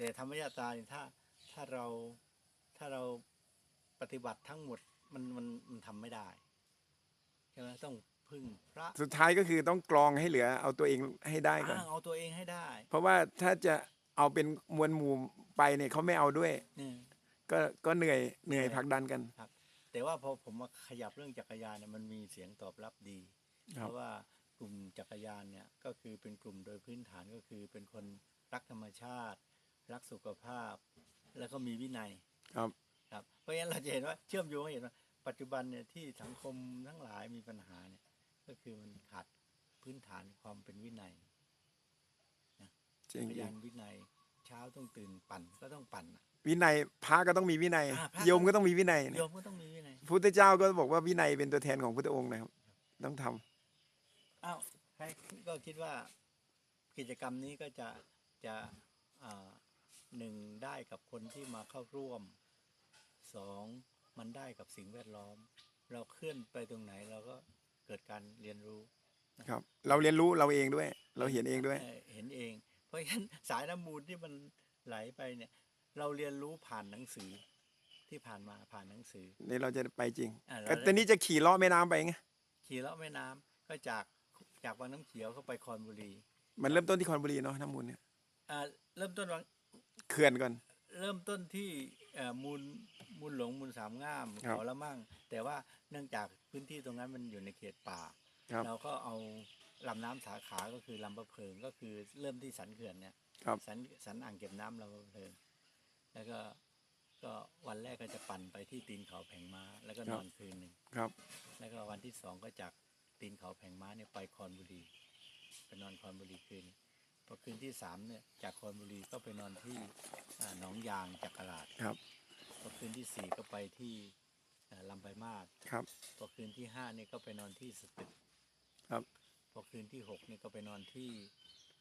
แต่ธรรมยาตราเนี่ยถ้าถ้าเราถ้าเราปฏิบัติทั้งหมดมันมันมันทำไม่ได้ใช่ไหมต้องพึ่งพระสุดท้ายก็คือต้องกรองให้เหลือเอาตัวเองให้ได้ก่อน อ้างเอาตัวเองให้ได้เพราะว่าถ้าจะเอาเป็นมวลหมู่ไปเนี่ยเขาไม่เอาด้วยนี่ก็ก็เหนื่อยเหนื่อยผลักดันกัน แต่ว่าพอผมมาขยับเรื่องจักรยานเนี่ยมันมีเสียงตอบรับดี คเพรับ ราะว่ากลุ่มจักรยานเนี่ยก็คือเป็นกลุ่มโดยพื้นฐานก็คือเป็นคนรักธรรมชาติ รักสุขภาพ แล้วก็มีวินัยครับ ครับ เพราะฉะนั้นเราจะเห็นว่าเชื่อมโยงให้เห็นว่าปัจจุบันเนี่ยที่สังคมทั้งหลายมีปัญหาเนี่ย ก็คือมันขาดพื้นฐานความเป็นวินัยจริงจักรยานวินัย เช้าต้องตื่นปั่นก็ต้องปั่นน่ะๆวินัยพระก็ต้องมีวินัยอ่าพระ โยมก็ต้องมีวินัยโยมก็ต้องมีวินัยพุทธเจ้าก็บอกว่าวินัยเป็นตัวแทนของพุทธองค์นะครับ ต้องทำอ้าวใครก็คิดว่ากิจกรรมนี้ก็จะจะอ่า หนึ่งได้กับคนที่มาเข้าร่วมสองมันได้กับสิ่งแวดล้อม เราเคลื่อนไปตรงไหนเราก็เกิดการเรียนรู้ครับ เราเรียนรู้เราเองด้วย เราเห็นเองด้วยเอ่อเห็นเอง เพราะฉะนั้นสายน้ำมูลที่มันไหลไปเนี่ย เราเรียนรู้ผ่านหนังสือที่ผ่านมาผ่านหนังสือนี่เราจะไปจริงอ่าเราก็ได้ตอนนี้จะขี่เลาะแม่น้ำไปไงขี่เลาะแม่น้ำก็จากจากวังน้ำเขียวเข้าไปคอนบุรี มันเริ่มต้นที่คอนบุรีเนาะน้ำมูลเนี่ยอ่าเริ่มต้นวัง เขื่อนก่อน เริ่มต้นที่เอ่อมูลมูลหลงมูลสามง่ามครับเขาละมั่ง แต่ว่าเนื่องจากพื้นที่ตรงนั้นมันอยู่ในเขตป่า ครับ เราก็เอาลำน้ำสาขาก็คือลำประเพลิงก็คือเริ่มที่สันเขื่อนเนี่ย ครับ สันสันอ่างเก็บน้ำลำประเพลิงแล้วก็ก็วันแรกก็จะปั่นไปที่ตีนเขาแผงม้า แล้วก็นอนคืนหนึ่งครับ แล้วก็วันที่สองก็จากตีนเขาแผงม้าเนี่ยไปคอนบุรีไปนอนคอนบุรีคืน พอคืนที่สามเนี่ยจากคอนบุรีก็ไปนอนที่อ่าหนองยางจักรลาดครับ พอคืนที่สี่ก็ไปที่เอ่อลำไปมาศครับ พอคืนที่ห้านี่ก็ไปนอนที่สตึกครับ พอคืนที่หกนี่ก็ไปนอนที่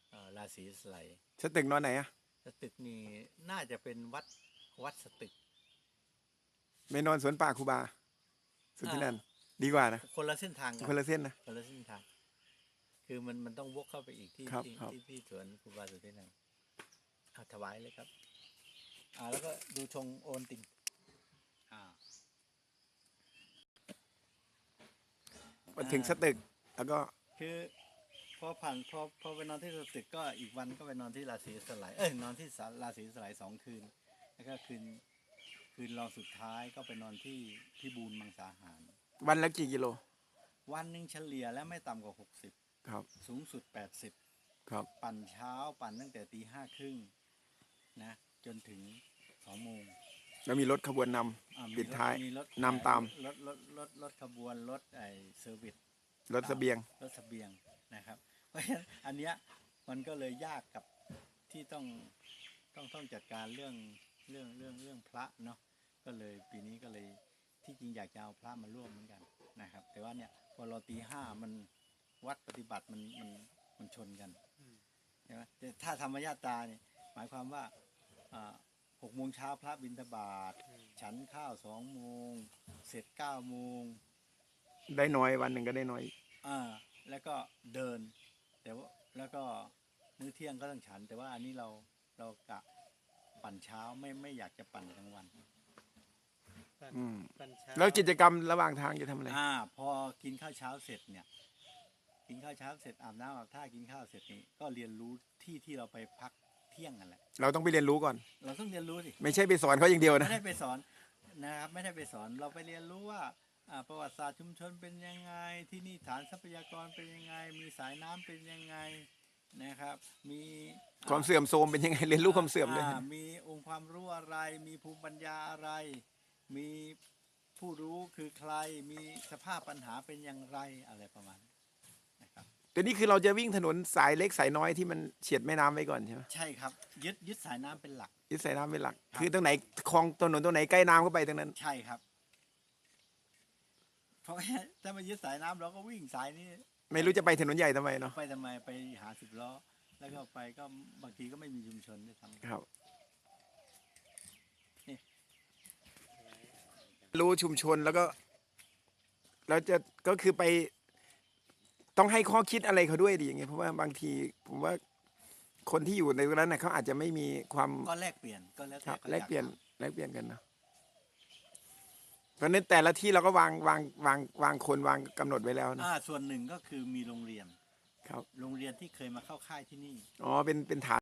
เอ่อราศีสไลยสตึกนอนไหนอะสตึกนี่น่าจะเป็นวัดวัดสตึกไม่นอนสวนป่าครูบา สุดที่นั่น ดีกว่านะ คนละเส้นทางกัคนละเส้นนะ คนละเส้นทาง คือมันมันต้องวกเข้าไปอีกที่ครับที่ครับ ที่ที่สวนครูบาสุทธินันท์เอาถวายเลยครับ อ่า แล้วก็ดูชงโอนติงอ่า มาถึงสตึก แล้วก็ คือพอผ่านพอพอไปนอนที่สตึกก็อีกวันก็ไปนอนที่ราศีสไลยเอ้ยนอนที่สาราศีสไลยสองคืน แล้วก็คืนคืนรองสุดท้ายก็ไปนอนที่ที่บูนมังสาหาร วันละกี่กิโล วันหนึ่งเฉลี่ยแล้วไม่ต่ำกว่าหกสิบ ครับ สูงสุดแปดสิบครับ ปั่นเช้าปั่นตั้งแต่ตีห้าครึ่งนะ จนถึงสองโมงแล้วมีรถขบวนนำอ่มีปิดท้ายมีรถนำตามรถรถรถรถขบวนรถไอเซอร์วิสรถเสบียงรถเสบียงนะครับ เพราะฉะนั้นอันเนี้ยมันก็เลยยากกับที่ต้องต้องต้องจัดการเรื่องเรื่องเรื่องเรื่องพระเนาะก็เลยปีนี้ก็เลยที่จริงอยากจะเอาพระมาร่วมเหมือนกันนะครับ แต่ว่าเนี่ยพอเราตีห้ามัน วัดปฏิบัติมันมันมันชนกันใช่ไหมแต่ถ้าธรรมญาตราเนี่ยหมายความว่าอ่าหกโมงเช้าพระบิณฑบาตฉันข้าวสองโมงเสร็จเก้าโมงได้น้อยวันหนึ่งก็ได้น้อยอ่าแล้วก็เดิน แต่ว่าแล้วก็มื้อเที่ยงก็ต้องฉัน แต่ว่าอันนี้เราเรากะปั่นเช้าไม่ไม่อยากจะปั่นกลางวันปั่นอืมปั่นเช้าแล้วกิจกรรมระหว่างทางจะทำอะไรอ่า พอกินข้าวเช้าเสร็จเนี่ย กินข้าวเช้าเสร็จอาบน้ำอาบท่ากินข้าวเสร็จนี่ก็เรียนรู้ที่ที่เราไปพักเที่ยงกันแหละเราต้องไปเรียนรู้ก่อน เราต้องเรียนรู้สิไม่ใช่ไปสอนเขาอย่างเดียวไม่นะได้ไปสอนนะครับไม่ได้ไปสอนเราไปเรียนรู้ว่าอ่าประวัติศาสตร์ชุมชนเป็นยังไง ที่นี่ฐานทรัพยากรเป็นยังไง มีสายน้ำเป็นยังไงนะครับ มีอ่ความเสื่อมโทรมเป็นยังไงเรียนรู้ความเสื่อมด้วยอ่ามีองค์ความรู้อะไร มีภูมิปัญญาอะไร มีผู้รู้คือใครมีสภาพปัญหาเป็นอย่างไรอะไรประมาณนี้นะ ครับแต่นี่คือเราจะวิ่งถนนสายเล็กสายน้อยที่มันเฉียดแม่น้ำไว้ก่อนใช่ไหมใช่ครับ ยึดยึดสายน้ำเป็นหลัก ยึดสายน้ำเป็นหลักครับคือตรงไหนคลองถนนตรงไหนใกล้น้ำก็ไปตรงนั้น ใช่ครับ เพราะว่าถ้ามายึดสายน้ำเราก็วิ่งสายนี้ ไม่รู้จะไปถนนใหญ่ทำไมเนาะไปทำไมไปหาสิบล้อ แล้วก็ไปก็บางทีก็ไม่มีชุมชนด้วยซ้ำ ครับรู้ชุมชนแล้วก็แล้วจะก็คือไป ต้องให้ข้อคิดอะไรเขาด้วยดีอย่างเงี้ยเพราะว่าบางทีผมว่าคนที่อยู่ในตรงนั้นนะเขาอาจจะไม่มีความก็แลกเปลี่ยนก็แล้วคแต่รับขาแลกเปลี่ยนอากทแลกเปลี่ยนกันเนาะเพราะฉะนั้นแต่ละที่เราก็วางวางวางวางคนวางกำหนดไว้แล้วำนะอ่าส่วนหนึ่งก็คือมีโรงเรียน ครับโรงเรียนที่เคยมาเข้าค่ายที่นี่ อ๋อเป็นเป็นฐาน